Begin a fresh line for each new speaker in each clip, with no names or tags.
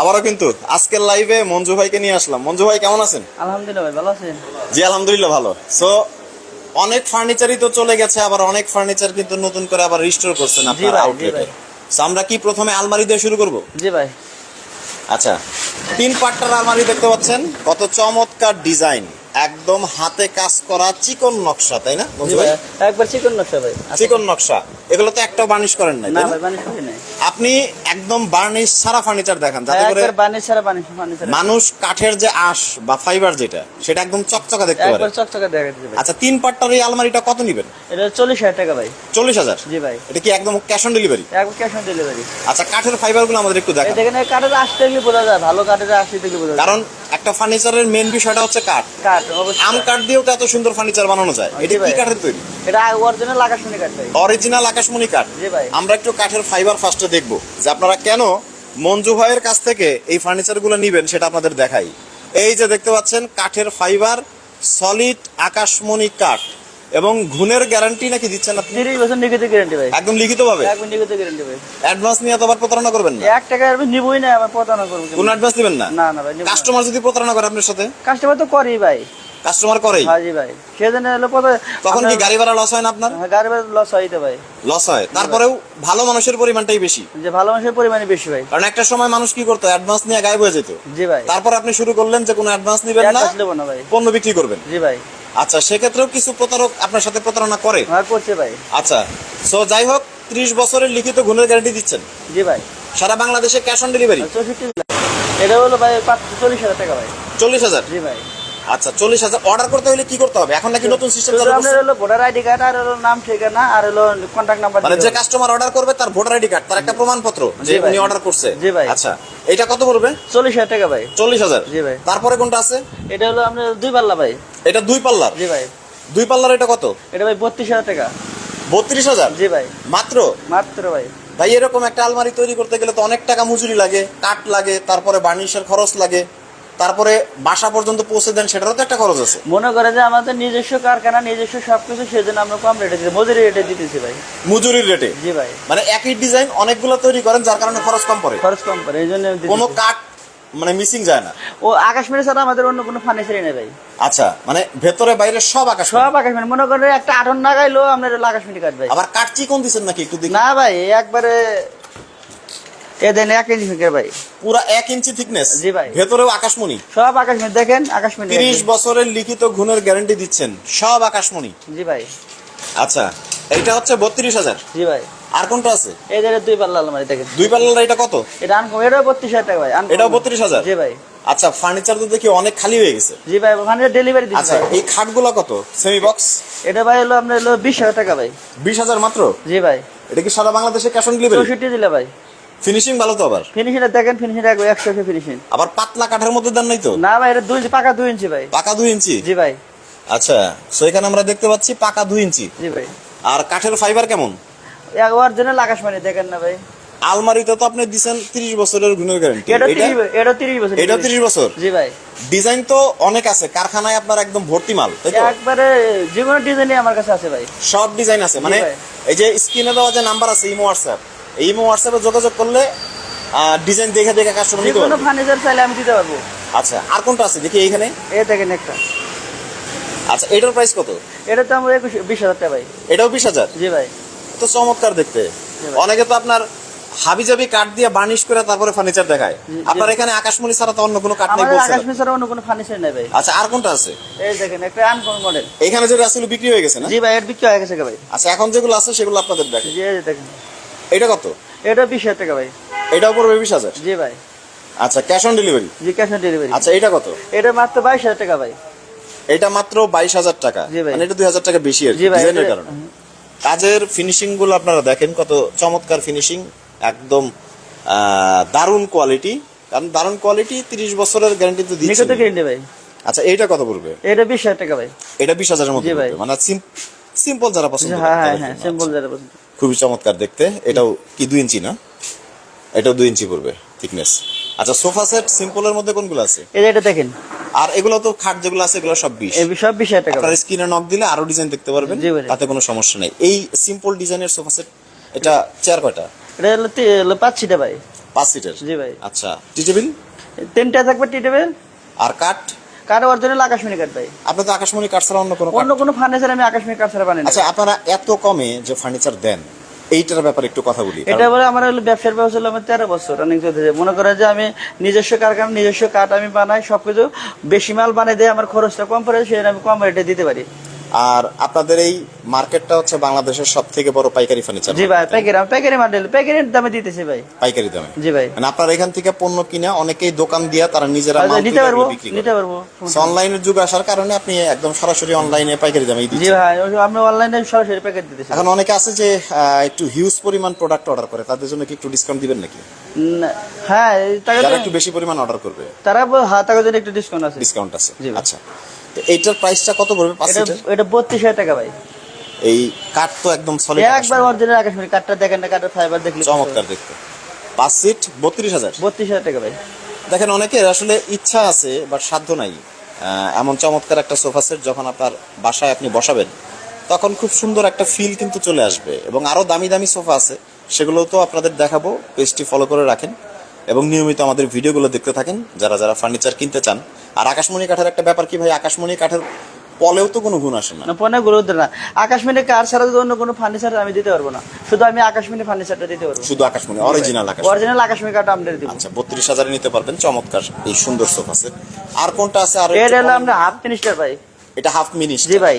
আবারও কিন্তু আজকের লাইভে মঞ্জু ভাইকে নিয়ে আসলাম। মঞ্জু ভাই কেমন আছেন?
আলহামদুলিল্লাহ ভাই ভালো আছেন?
জি আলহামদুলিল্লাহ ভালো। সো অনেক ফার্নিচারই তো চলে গেছে আবার অনেক ফার্নিচার কিন্তু নতুন করে আবার রিস্টোর করছেন আপনার আউটলেটে আমরা কি প্রথমে আলমারি দিয়ে শুরু করব?
জি ভাই।
আচ্ছা তিন পাট্টার আলমারি দেখতে পাচ্ছেন। কত চমৎকার ডিজাইন একদম হাতে কাজ করা চিকন নকশা তাই না
একবার চিকন নকশা ভাই।
চিকন নকশা। এগুলো তো একটাও বার্নিশ করেন নাই
না
না?
ভাই বানিশ করি নাই।
আপনি একদম বার্নিশ সারা ফার্নিচার দেখান যাতে করে
বার্নিশ বানিশ বানিশ
মানুষ কাঠের যে আঁশ বা ফাইবার যেটা সেটা একদম চকচকা দেখতে পারে।
একবার চকচকা দেখা ভাই
আচ্ছা তিন পাট্টার এই আলমারিটা কত নেবেন?
এটা চল্লিশ হাজার টাকা ভাই।
চল্লিশ হাজার?
জি ভাই।
এটা কি একদম ক্যাশ অন ডেলিভারি
একদম ক্যাশ অন ডেলিভারি
আচ্ছা কাঠের ফাইবারগুলো আমাদের একটু
এই
দেখান
দেখেন কাঠের আশ দেখলে বোঝা যায় ভালো কাঠের আসতে দেখলে বোঝা যায়।
কারণ একটা ফার্নিচারের মেন বিষয়টা হচ্ছে কাঠ।
কাঠ অবশ্যই।
আম কাঠ দিয়েও তো এত সুন্দর ফার্নিচার বানানো যায়। এটা কি কাঠের তৈরি?
এটা অরিজিনাল আকাশমণি কাঠ
অরিজিনাল আকাশমণি কাঠ।
জি ভাই।
আমরা একটু কাঠের ফাইবার ফার্স্টে দেখব যে আপনারা কেন মঞ্জু ভাইয়ের কাছ থেকে এই ফার্নিচারগুলো নিবেন সেটা আপনাদের দেখাই। এই যে দেখতে পাচ্ছেন কাঠের ফাইবার সলিড আকাশমণি কাঠ। এবং ঘুণের গ্যারান্টি নাকি দিচ্ছেন আপনি?
তিরিশ বছর নিগিত গ্যারান্টি ভাই।
একদম লিখিত ভাবে
একবার নিগিত গ্যারান্টি ভাই।
অ্যাডভান্স নিয়ে তো আবার প্রতারণা করবেন না?
এক টাকা আমি নিবই না আমার প্রতারণা করব
কোন অ্যাডভান্স দিবেন না?
না না ভাই
কাস্টমার যদি প্রতারণা করে আপনার সাথে?
কাস্টমার তো করি ভাই।
কাস্টমার করেই?
হ্যাঁ জি ভাই সেজন্য হলো পথে
তখন কি গাড়ি ভাড়া লস হয় না আপনার?
হ্যাঁ, গাড়ি ভাড়া লস হইতে ভাই।
লস হয়। তারপরেও ভালো মানুষের পরিমাণটাই বেশি।
যে ভালো মানুষের পরিমাণে বেশি ভাই।
কারণ একটা সময় মানুষ কি করতো? অ্যাডভান্স নিয়ে গায়েব হয়ে যেত।
জি ভাই।
তারপর আপনি শুরু করলেন যে কোনো অ্যাডভান্স নিবেন না
অ্যাডভান্স নেব না ভাই।
পণ্য বিক্রি করবেন।
জি ভাই।
আচ্ছা সেক্ষেত্রেও কিছু প্রতারক আপনার সাথে প্রতারণা করে?
হ্যাঁ করছে ভাই।
আচ্ছা সো যাই হোক ত্রিশ বছরের লিখিত গুণের গ্যারান্টি দিচ্ছেন?
জি ভাই।
সারা বাংলাদেশে ক্যাশ অন ডেলিভারি
চৌষট্টি এটা হলো ভাই চল্লিশ হাজার টাকা ভাই।
চল্লিশ হাজার?
জি ভাই।
আচ্ছা চল্লিশ হাজার অর্ডার করতে হলে কি করতে হবে? এখন নাকি নতুন সিস্টেম চালু
আপনার? হলো ভোটার আইডি কার্ড আর হলো নাম ঠিকানা আর হলো কন্ট্যাক্ট নাম্বার
মানে যে কাস্টমার অর্ডার করবে তার ভোটার আইডি কার্ড তার একটা প্রমাণপত্র যে। উনি অর্ডার করছে।
জি ভাই।
আচ্ছা এটা কত পড়বে?
চল্লিশ হাজার টাকা ভাই।
চল্লিশ হাজার?
জি ভাই।
তারপরে কোনটা আছে?
এটা হলো আপনার দুই পাল্লা ভাই।
এটা দুই পাল্লার?
জি ভাই।
দুই পাল্লার এটা কত?
এটা ভাই বত্রিশ হাজার টাকা।
বত্রিশ হাজার?
জি ভাই।
মাত্র?
মাত্র ভাই।
ভাই এরকম একটা আলমারি তৈরি করতে গেলে তো অনেক টাকা মজুরি লাগে কাঠ লাগে তারপরে বার্নিশের খরচ লাগে। তারপরে বাসা পর্যন্ত পৌঁছে দেন সেটারও তো একটা খরচ আছে।
মনে করে যে আমাদের নিজস্ব কারখানা নিজস্ব সবকিছু সেজন্য আমরা কম রেটে দিচ্ছি। মজুরি রেটে দিতেছি ভাই।
মজুরির রেটে
জি ভাই।
মানে একই ডিজাইন অনেকগুলো তৈরি করেন যার কারণে খরচ কম পড়ে।
খরচ কম পড়ে এই জন্য।
কোনো কাঠ মানে মিসিং যায় না।
ও আকাশ মেরে ছাড়া আমাদের অন্য কোনো ফার্নিচারই নেই ভাই।
আচ্ছা মানে ভেতরে বাইরে সব আকাশ
সব আকাশ মেরে মনে করে একটা আটন লাগাইলো হলো আকাশ মেরে কাট ভাই।
আবার কাঠ চিকন দিচ্ছেন নাকি একটু
না ভাই একবারে এ দেন এক ইঞ্চি ফিঙ্গার ভাই।
পুরা এক ইঞ্চি থিকনেস
জি ভাই।
ভেতরেও আকাশমণি?
সব আকাশ মেরে দেখেন আকাশ মেরে
তিরিশ বছরের লিখিত গুণের গ্যারান্টি দিচ্ছেন। সব আকাশমণি।
জি ভাই।
আচ্ছা এইটা হচ্ছে বত্রিশ হাজার।
জি ভাই।
আর কোনটা আছে?
এই দুই পাল্লা আলমারি দেখেন।
দুই পাল্লার এটা কত?
এটা আনকম এটাও বত্রিশ হাজার টাকা ভাই।
এটাও বত্রিশ হাজার?
জি ভাই।
আচ্ছা ফার্নিচার তো দেখি অনেক খালি হয়ে গেছে।
জি ভাই ওখানে ডেলিভারি দিচ্ছি
আচ্ছা। এই খাটগুলো কত? সেমি বক্স
এটা ভাই হলো আপনার হলো বিশ হাজার টাকা ভাই।
বিশ হাজার মাত্র?
জি ভাই।
এটা কি সারা বাংলাদেশে ক্যাশ অন ডেলিভারি
চৌষট্টি দিলে ভাই।
ফিনিশিং ভালো তো আবার।
ফিনিশিংটা দেখেন ফিনিশিং একবার একশো ফিনিশিং
আবার পাতলা কাঠের মধ্যে দেন নাই তো?
না ভাই এটা দুই ইঞ্চি পাকা দুই ইঞ্চি ভাই।
পাকা দুই ইঞ্চি?
জি ভাই।
আচ্ছা সো এখানে আমরা দেখতে পাচ্ছি পাকা দুই ইঞ্চি।
জি ভাই।
আর কাঠের ফাইবার কেমন?
অরিজিনাল আকাশ মানে দেখেন না ভাই।
আলমারিতে তো আপনি দিছেন তিরিশ বছরের গুণের গ্যারান্টি
এটা তিরিশ এটা তিরিশ বছর।
এটা তিরিশ বছর।
জি ভাই।
ডিজাইন তো অনেক আছে কারখানায় আপনার একদম ভর্তি মাল তাই তো?
একবারে যে কোনো ডিজাইনই আমার কাছে আছে ভাই।
সব ডিজাইন আছে মানে এই যে স্ক্রিনে দেওয়া যে নাম্বার আছে ইমো হোয়াটসঅ্যাপ এই ইমো হোয়াটসঅ্যাপে যোগাযোগ করলে ডিজাইন দেখে দেখে কাস্টমার নিতে পারবে।
ফার্নিচার চাইলে আমি দিতে পারব।
আচ্ছা আর কোনটা আছে? দেখি এইখানে।
এ দেখেন একটা।
আচ্ছা এটার প্রাইস কত?
এটা তো আমার একুশ বিশ হাজার টাকা ভাই।
এটাও বিশ হাজার?
জি ভাই।
তো চমৎকার দেখতে। অনেকে তো আপনার হাবিজাবি কাঠ দিয়ে বার্নিশ করে তারপরে ফার্নিচার দেখায়। আপনার এখানে আকাশমণি ছাড়া তো অন্য কোনো কাঠ নেই বলছেন
আকাশ মিশার অন্য কোনো ফার্নিচার নেই ভাই।
আচ্ছা আর কোনটা আছে?
এই দেখেন একটা আনকমন মডেল
এখানে যেটা আসলে বিক্রি হয়ে গেছে না?
জি ভাই এর বিক্রি হয়ে গেছে ভাই।
আচ্ছা এখন যেগুলো আছে সেগুলো আপনাদের দেখে
জি দেখেন।
এটা কত?
এটা বিশ হাজার টাকা ভাই।
এটাও পড়বে বিশ হাজার?
জি ভাই।
আচ্ছা ক্যাশ অন ডেলিভারি
জি ক্যাশ অন ডেলিভারি
আচ্ছা এটা কত?
এটা মাত্র বাইশ হাজার টাকা ভাই।
এটা মাত্র বাইশ হাজার টাকা।
জি ভাই।
মানে এটা দুই হাজার টাকা বেশি আর
জি ভাই
ডিজাইনের
এটা-
কারণে। কাজের ফিনিশিংগুলো আপনারা দেখেন কত চমৎকার ফিনিশিং একদম আহ, দারুণ কোয়ালিটি কারণ দারুণ কোয়ালিটি তিরিশ বছরের গ্যারান্টি তো দিচ্ছে।
ভাই।
আচ্ছা এইটা কত পড়বে?
এটা বিশ হাজার টাকা ভাই।
এটা বিশ হাজারের মধ্যে
জি ভাই।
পড়বে। মানে সিম্পল যারা পছন্দ করে
হ্যাঁ হ্যাঁ
তাদের
হ্যাঁ
জন্য।
সিম্পল যারা পছন্দ
খুবই চমৎকার দেখতে। এটাও কি দুই ইঞ্চি না? এটাও দুই ইঞ্চি পড়বে থিকনেস আচ্ছা সোফা সেট সিম্পলের মধ্যে কোনগুলো আছে?
এই যে এটা দেখেন।
আর এগুলো তো খাট যেগুলো আছে এগুলো সব বিশ।
এই সব বিশ টাকা।
আপনার স্ক্রিনে নক দিলে আরও ডিজাইন দেখতে পারবেন। তাতে কোনো সমস্যা নেই। এই সিম্পল ডিজাইনের সোফা সেট এটা চেয়ার কয়টা?
এটা হলো পাঁচ সিটা ভাই।
পাঁচ সিটের
জি ভাই।
আচ্ছা টি টেবিল?
তিনটা থাকবে টি টেবিল।
আর কাঠ?
কাঠ অরিজিনাল আকাশমণি কাঠ ভাই
আপনার তো আকাশমণি কাঠ ছাড়া অন্য কোনো
অন্য কোনো ফার্নিচার আমি আকাশমণি কাঠ ছাড়া বানাই
আচ্ছা আপনারা এত কমে যে ফার্নিচার দেন এইটার ব্যাপারে একটু কথা বলি।
এটা বলে আমার হলো ব্যবসার ব্যবসা হলো আমার তেরো বছর রানিং চলতেছে। মনে করে যে আমি নিজস্ব কারখানা নিজস্ব কাঠ আমি বানাই সবকিছু বেশি মাল বানিয়ে দেয় আমার খরচটা কম পড়ে সেটা আমি কম রেটে দিতে পারি।
আর আপনাদের এই মার্কেটটা হচ্ছে বাংলাদেশের সব থেকে বড় পাইকারি ফার্নিচার
জি ভাই আমি প্যাকেটে মাল প্যাকেটের দামে দিতেছি ভাই।
পাইকারি দামে।
জি ভাই।
মানে আপনারা এখান থেকে পণ্য কিনা অনেকেই দোকান দিয়া তারা নিজেরা
আচ্ছা,
মাল
নিতে পারব নিতে পারব
অনলাইনের যুগ আসার কারণে আপনি একদম সরাসরি অনলাইনে পাইকারি দামে
জি ভাই আমি অনলাইনে সরাসরি প্যাকেট দিতেছি।
এখন অনেকে আছে যে একটু হিউজ পরিমাণ প্রোডাক্ট অর্ডার করে তাদের জন্য কি একটু ডিসকাউন্ট দিবেন নাকি?
না, হ্যাঁ তাকে
যারা একটু বেশি পরিমাণ অর্ডার করবে।
তারা হাত টাকার জন্য একটু ডিসকাউন্ট আছে।
ডিসকাউন্ট আছে।
জি
আচ্ছা। তো এইটার প্রাইসটা কত পড়বে পাঁচ
হাজার
এটা
এটা বত্রিশ হাজার টাকা ভাই।
এই কাঠ তো একদম সলিড
একবার অরিজিনাল আকাশমণি কাঠটা দেখেন না কাঠের ফাইবার দেখলে
চমৎকার দেখতে। পাঁচ সিট বত্রিশ হাজার।
বত্রিশ হাজার টাকা ভাই।
দেখেন অনেকের আসলে ইচ্ছা আছে বাট সাধ্য নাই। এমন চমৎকার একটা সোফা সেট যখন আপনার বাসায় আপনি বসাবেন তখন খুব সুন্দর একটা ফিল কিন্তু চলে আসবে। এবং আরও দামি দামি সোফা আছে সেগুলো তো আপনাদের দেখাবো পেজটি ফলো করে রাখেন। এবং নিয়মিত আমাদের ভিডিওগুলো দেখতে থাকেন যারা যারা ফার্নিচার কিনতে চান আর আকাশমণি কাঠের একটা ব্যাপার কি ভাই? আকাশমণি কাঠের পলেও তো কোনো গুণ আসে না।
পণ্য গুরুত্ব না। আকাশমণি কার ছাড়া যদি অন্য কোনো ফার্নিচার আমি দিতে পারব না। শুধু আমি আকাশমণি ফার্নিচারটা দিতে পারব।
শুধু আকাশমণি অরিজিনাল আকাশ
অরিজিনাল আকাশমণি। কাঠটা আমরা দিব।
আচ্ছা বত্রিশ হাজারে নিতে পারবেন। চমৎকার। এই সুন্দর সোফা সেট আর কোনটা আছে? আর
এটা হলো আমরা হাফ মিনিস্টার ভাই।
এটা হাফ মিনিট
জি ভাই।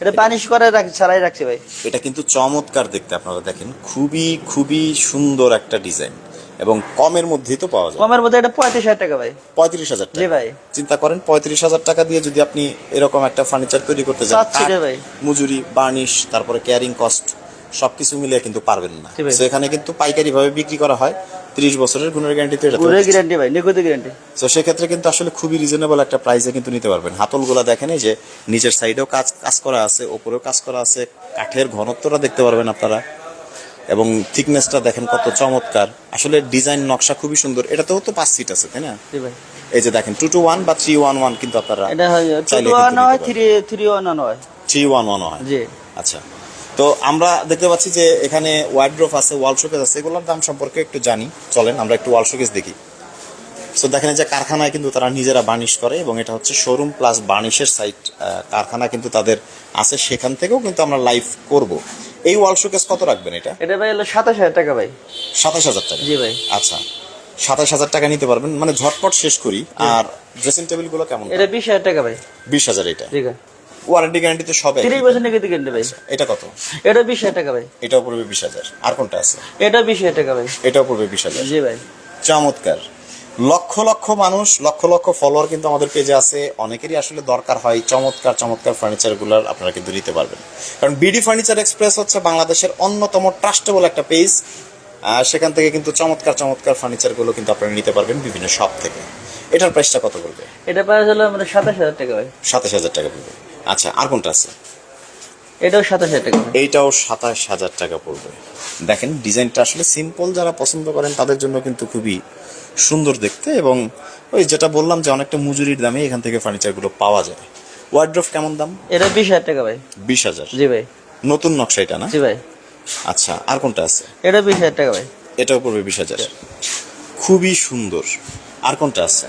এটা পানিশ করে রাখি ছাড়াই রাখছি ভাই।
এটা কিন্তু চমৎকার দেখতে আপনারা দেখেন। খুবই খুবই সুন্দর একটা ডিজাইন এবং কমের মধ্যেই তো পাওয়া যায়।
কমের মধ্যে এটা পঁয়ত্রিশ হাজার টাকা ভাই।
পঁয়ত্রিশ হাজার টাকা।
ভাই।
চিন্তা করেন পঁয়ত্রিশ হাজার টাকা দিয়ে যদি আপনি এরকম একটা ফার্নিচার তৈরি করতে যান
ভাই।
মজুরি বার্নিশ তারপরে ক্যারিং কস্ট সবকিছু মিলিয়ে কিন্তু পারবেন না। তো এখানে কিন্তু পাইকারি ভাবে বিক্রি করা হয়। ত্রিশ বছরের গুণের গ্যারান্টিতে এটা
পুরো গ্যারান্টি ভাই নিখুঁত গ্যারান্টি
তো সেক্ষেত্রে কিন্তু আসলে খুবই রিজনেবল একটা প্রাইসে কিন্তু নিতে পারবেন। হাতলগুলা দেখেন এই যে নিচের সাইডেও কাজ কাজ করা আছে ওপরেও কাজ করা আছে কাঠের ঘনত্বটা দেখতে পারবেন আপনারা। এবং থিকনেসটা দেখেন কত চমৎকার। আসলে ডিজাইন নকশা খুবই সুন্দর। এটাতেও তো পাঁচ সিট আছে তাই না? এই যে দেখেন টু টু ওয়ান বা থ্রি ওয়ান ওয়ান কিন্তু আপনারা চাইলে
থ্রি ওয়ান হয়
থ্রি ওয়ান ওয়ান হয়।
জি।
আচ্ছা। তো আমরা দেখতে পাচ্ছি যে এখানে ওয়াইড্রোফ আছে ওয়াল শোকেস আছে এগুলোর দাম সম্পর্কে একটু জানি। চলেন আমরা একটু ওয়াল শোকেস দেখি। সো দেখেন এই যে কারখানায় কিন্তু তারা নিজেরা বার্নিশ করে এবং এটা হচ্ছে শোরুম প্লাস বার্নিশের সাইট কারখানা কিন্তু তাদের আছে। সেখান থেকেও কিন্তু আমরা লাইভ করব। এই ওয়াল শোকেস কত রাখবেন এটা?
এটা ভাই হলো সাতাশ হাজার টাকা ভাই।
সাতাশ হাজার টাকা?
জি ভাই।
আচ্ছা। সাতাশ হাজার টাকা নিতে পারবেন। মানে ঝটপট শেষ করি। আর ড্রেসিং টেবিলগুলো কেমন?
এটা বিশ হাজার টাকা ভাই।
বিশ হাজার এটা?
ঠিক আছে
ওয়ারেন্টি গ্যারান্টি তো সবে
তিরিশ বছর নিখুঁত গ্যারান্টি ভাই।
এটা কত?
এটা বিশ হাজার টাকা ভাই।
এটাও পড়বে বিশ হাজার। আর কোনটা আছে?
এটা বিশ হাজার টাকা ভাই।
এটা পড়বে বিশ হাজার।
জি ভাই।
চমৎকার। লক্ষ লক্ষ মানুষ লক্ষ লক্ষ ফলোয়ার কিন্তু আমাদের পেজে আছে। অনেকেরই আসলে দরকার হয় চমৎকার চমৎকার ফার্নিচারগুলার আপনারা কিন্তু নিতে পারবেন। কারণ বিডি ফার্নিচার এক্সপ্রেস হচ্ছে বাংলাদেশের অন্যতম ট্রাস্টেবল একটা পেজ সেখান থেকে কিন্তু চমৎকার চমৎকার ফার্নিচারগুলো কিন্তু আপনারা নিতে পারবেন বিভিন্ন শপ থেকে। এটার প্রাইসটা কত পড়বে?
এটা প্রাইস হলো আমাদের সাতাশ হাজার টাকা ভাই।
সাতাশ হাজার টাকা পড়বে। আচ্ছা আর কোনটা আছে?
এটাও সাতাশ হাজার টাকা।
এইটাও সাতাশ হাজার টাকা পড়বে। দেখেন ডিজাইনটা আসলে সিম্পল যারা পছন্দ করেন তাদের জন্য কিন্তু খুবই সুন্দর দেখতে এবং ওই যেটা বললাম যে অনেকটা মজুরির দামে এখান থেকে ফার্নিচারগুলো পাওয়া যায়। ওয়ার্ড্রোফ কেমন দাম?
এটা বিশ হাজার টাকা ভাই।
বিশ হাজার?
জি ভাই।
নতুন নকশা এটা না?
জি ভাই।
আচ্ছা আর কোনটা আছে?
এটা বিশ হাজার টাকা ভাই।
এটাও পড়বে বিশ হাজার। খুবই সুন্দর। আর কোনটা আছে?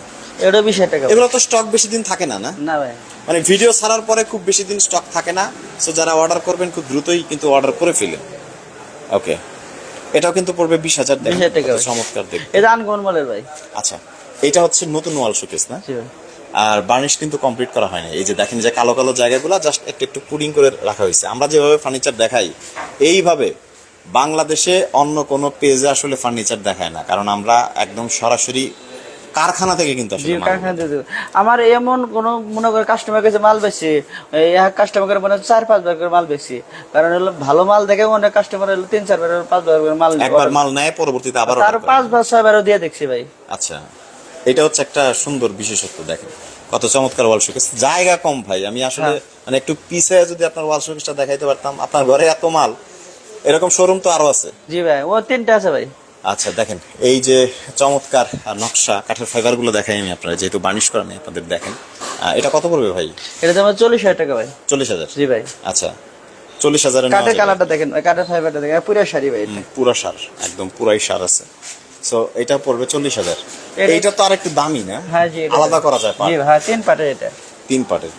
এটা বিশ হাজার টাকা
এগুলো তো স্টক বেশি দিন থাকে না না?
না ভাই।
মানে ভিডিও ছাড়ার পরে খুব বেশি দিন স্টক থাকে না। সো যারা অর্ডার করবেন খুব দ্রুতই কিন্তু অর্ডার করে ফেলেন। ওকে এটাও কিন্তু পড়বে বিশ হাজার
20,000 টাকা।
চমৎকার দেখবে
এটা আনকমন মালের ভাই।
আচ্ছা এটা হচ্ছে নতুন ওয়াল শোকেস না? আর বার্নিশ কিন্তু কমপ্লিট করা হয়নি এই যে দেখেন যে কালো কালো জায়গাগুলো জাস্ট একটু একটু পুডিং করে রাখা হয়েছে। আমরা যেভাবে ফার্নিচার দেখাই এইভাবে বাংলাদেশে অন্য কোনো পেজে আসলে ফার্নিচার দেখায় না। কারণ আমরা একদম সরাসরি কারখানা থেকে কিন্তু আসলে
কারখানা দিয়ে আমার এমন কোন মনে করে কাস্টমার কাছে মাল বেশি এক কাস্টমার করে মানে চার পাঁচ বার করে মাল বেশি কারণ হলো ভালো মাল দেখে অনেক কাস্টমার হলো তিন চার বার পাঁচ বার করে মাল
একবার মাল নেয় পরবর্তীতে আবার
তার পাঁচ বার ছয় বারও দিয়ে দেখছি ভাই।
আচ্ছা এটা হচ্ছে একটা সুন্দর বিশেষত্ব দেখেন। কত চমৎকার ওয়াল শোকেস জায়গা কম ভাই আমি আসলে
হ্যাঁ।
মানে একটু পিছে যদি আপনার ওয়াল শোকেসটা দেখাইতে পারতাম আপনার ঘরে এত মাল এরকম শোরুম তো আরও আছে।
জি ভাই ও তিনটা আছে ভাই।
আচ্ছা দেখেন এই যে চমৎকার নকশা কাঠের ফাইবারগুলো দেখাই আমি আপনারা যেহেতু বার্নিশ করা নেই আপনাদের দেখেন এটা কত পড়বে ভাই?
এটা আমার চল্লিশ হাজার টাকা ভাই।
চল্লিশ হাজার?
জি ভাই।
আচ্ছা চল্লিশ হাজার
কাঠের কালারটা দেখেন কাঠের ফাইবারটা দেখেন পুরো শাড়ি ভাই।
পুরা সার একদম পুরাই সার আছে। সো এটা পড়বে চল্লিশ হাজার। এইটা তো আর একটু দামি না?
হ্যাঁ জি
আলাদা করা যায়
হ্যাঁ তিন পাটের এটা।
তিন পার্টের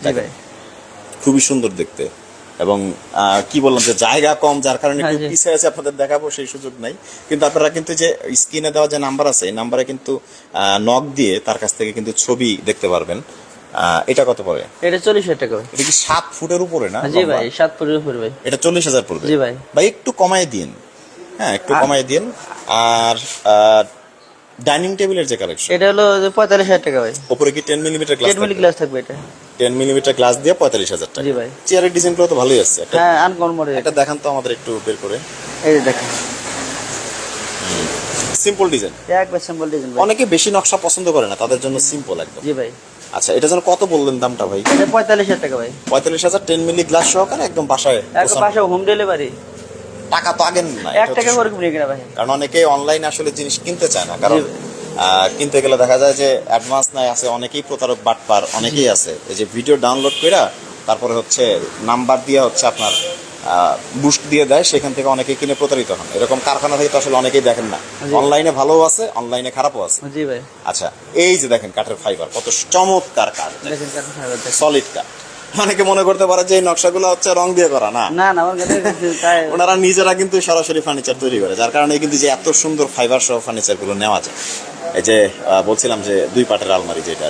খুবই সুন্দর দেখতে। এবং কি বললাম যে জায়গা কম যার কারণে একটু
হ্যাঁ,
পিছিয়ে আছে আপনাদের দেখাবো সেই সুযোগ নাই। কিন্তু আপনারা কিন্তু যে স্ক্রিনে দেওয়া যে নাম্বার আছে এই নাম্বারে কিন্তু নক দিয়ে তার কাছ থেকে কিন্তু ছবি দেখতে পারবেন। এটা কত পড়ে?
এটা চল্লিশ হাজার টাকা।
এটা কি সাত ফুটের উপরে না?
জি ভাই সাত ফুটের উপরে ভাই।
এটা চল্লিশ হাজার পড়বে।
জি ভাই।
ভাই একটু কমায় দিন। হ্যাঁ একটু কমায় দিন। আর ডাইনিং টেবিলের যে কালেকশন
এটা হলো পঁয়তাল্লিশ হাজার টাকা ভাই।
উপরে কি ten millimetre glass
ten milli glass থাকবে এটা।
টেন মিলিমিটার গ্লাস দিয়ে পঁয়তাল্লিশ হাজার টাকা।
জি ভাই।
চেয়ারের ডিজাইনগুলো তো ভালোই আছে।
হ্যাঁ আনকমন মডেল
একটা দেখান তো আমাদের একটু বের করে।
এই যে দেখেন।
সিম্পল ডিজাইন
একবার সিম্পল ডিজাইন ভাই।
অনেকে বেশি নকশা পছন্দ করে না তাদের জন্য সিম্পল একদম।
জি ভাই।
আচ্ছা এটা যেন কত বললেন দামটা ভাই?
এটা পঁয়তাল্লিশ হাজার টাকা ভাই।
পঁয়তাল্লিশ হাজার টেন মিলি গ্লাস সহকারে একদম বাসায়।
পাশে হোম ডেলিভারি
টাকা তো আগেন না
এক টাকা করে কিনে কিনা ভাই।
কারণ অনেকে অনলাইনে আসলে জিনিস কিনতে চায় না কারণ কিনতে গেলে দেখা যায় যে অ্যাডভান্স নাই আছে অনেকেই প্রতারক বাটপার অনেকেই আছে। এই যে ভিডিও ডাউনলোড করে তারপরে হচ্ছে নাম্বার দিয়ে হচ্ছে আপনার বুস্ট দিয়ে দেয় সেখান থেকে অনেকেই কিনে প্রতারিত হন। এরকম কারখানা থেকে তো আসলে অনেকেই দেখেন না। অনলাইনে ভালোও আছে অনলাইনে খারাপও আছে।
জি ভাই।
আচ্ছা এই যে দেখেন কাঠের ফাইবার কত চমৎকার কাঠ। সলিড কাঠ। অনেকে মনে করতে পারে যে এই নকশাগুলো হচ্ছে রং দিয়ে করা না।
না না আমার কাছে তাই
ওনারা নিজেরা কিন্তু সরাসরি ফার্নিচার তৈরি করে যার কারণে কিন্তু যে এত সুন্দর ফাইবার সহ ফার্নিচারগুলো নেওয়া যায়। এই যে বলছিলাম যে দুই পাটের আলমারি যেটা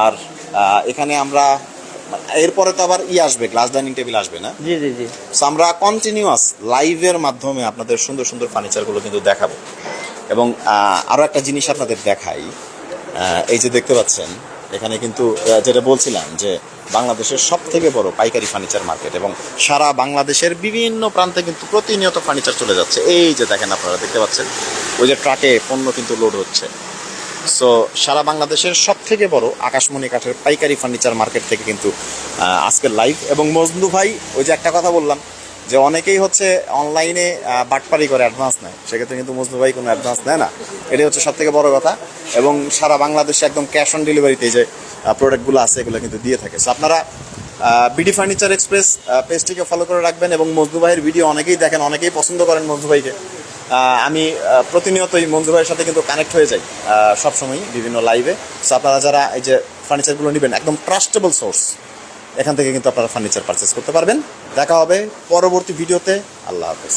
আর এখানে আমরা এরপরে তো আবার ই আসবে গ্লাস ডাইনিং টেবিল আসবে না?
জি জি জি।
আমরা কন্টিনিউয়াস লাইভের মাধ্যমে আপনাদের সুন্দর সুন্দর ফার্নিচারগুলো কিন্তু দেখাবো। এবং আহ, আরও একটা জিনিস আপনাদের দেখাই এই যে দেখতে পাচ্ছেন এখানে কিন্তু যেটা বলছিলাম যে বাংলাদেশের সব থেকে বড় পাইকারি ফার্নিচার মার্কেট এবং সারা বাংলাদেশের বিভিন্ন প্রান্তে কিন্তু প্রতিনিয়ত ফার্নিচার চলে যাচ্ছে। এই যে দেখেন আপনারা, দেখতে পাচ্ছেন? ওই যে ট্রাকে পণ্য কিন্তু লোড হচ্ছে। সো সারা বাংলাদেশের সব থেকে বড় আকাশমণি কাঠের পাইকারি ফার্নিচার মার্কেট থেকে কিন্তু আজকের লাইভ এবং মজনু ভাই, ওই যে একটা কথা বললাম যে অনেকেই হচ্ছে অনলাইনে বাটপারি করে অ্যাডভান্স নেয়। সেক্ষেত্রে কিন্তু মজনু ভাই কোনো অ্যাডভান্স নেয় না। এটাই হচ্ছে সব থেকে বড় কথা। এবং সারা বাংলাদেশে একদম ক্যাশ অন ডেলিভারিতে যে প্রোডাক্টগুলো আছে, এগুলো কিন্তু দিয়ে থাকে। সো আপনারা বিডি ফার্নিচার এক্সপ্রেস পেজটিকে ফলো করে রাখবেন এবং মজনু ভাইয়ের ভিডিও অনেকেই দেখেন, অনেকেই পছন্দ করেন মজনু ভাইকে। আমি প্রতিনিয়তই মঞ্জু ভাইয়ের সাথে কিন্তু কানেক্ট হয়ে যাই সব সময় বিভিন্ন লাইভে সো আপনারা যারা এই যে ফার্নিচারগুলো নেবেন, একদম ট্রাস্টেবল সোর্স এখান থেকে কিন্তু আপনারা ফার্নিচার পারচেস করতে পারবেন। দেখা হবে পরবর্তী ভিডিওতে। আল্লাহ হাফেজ।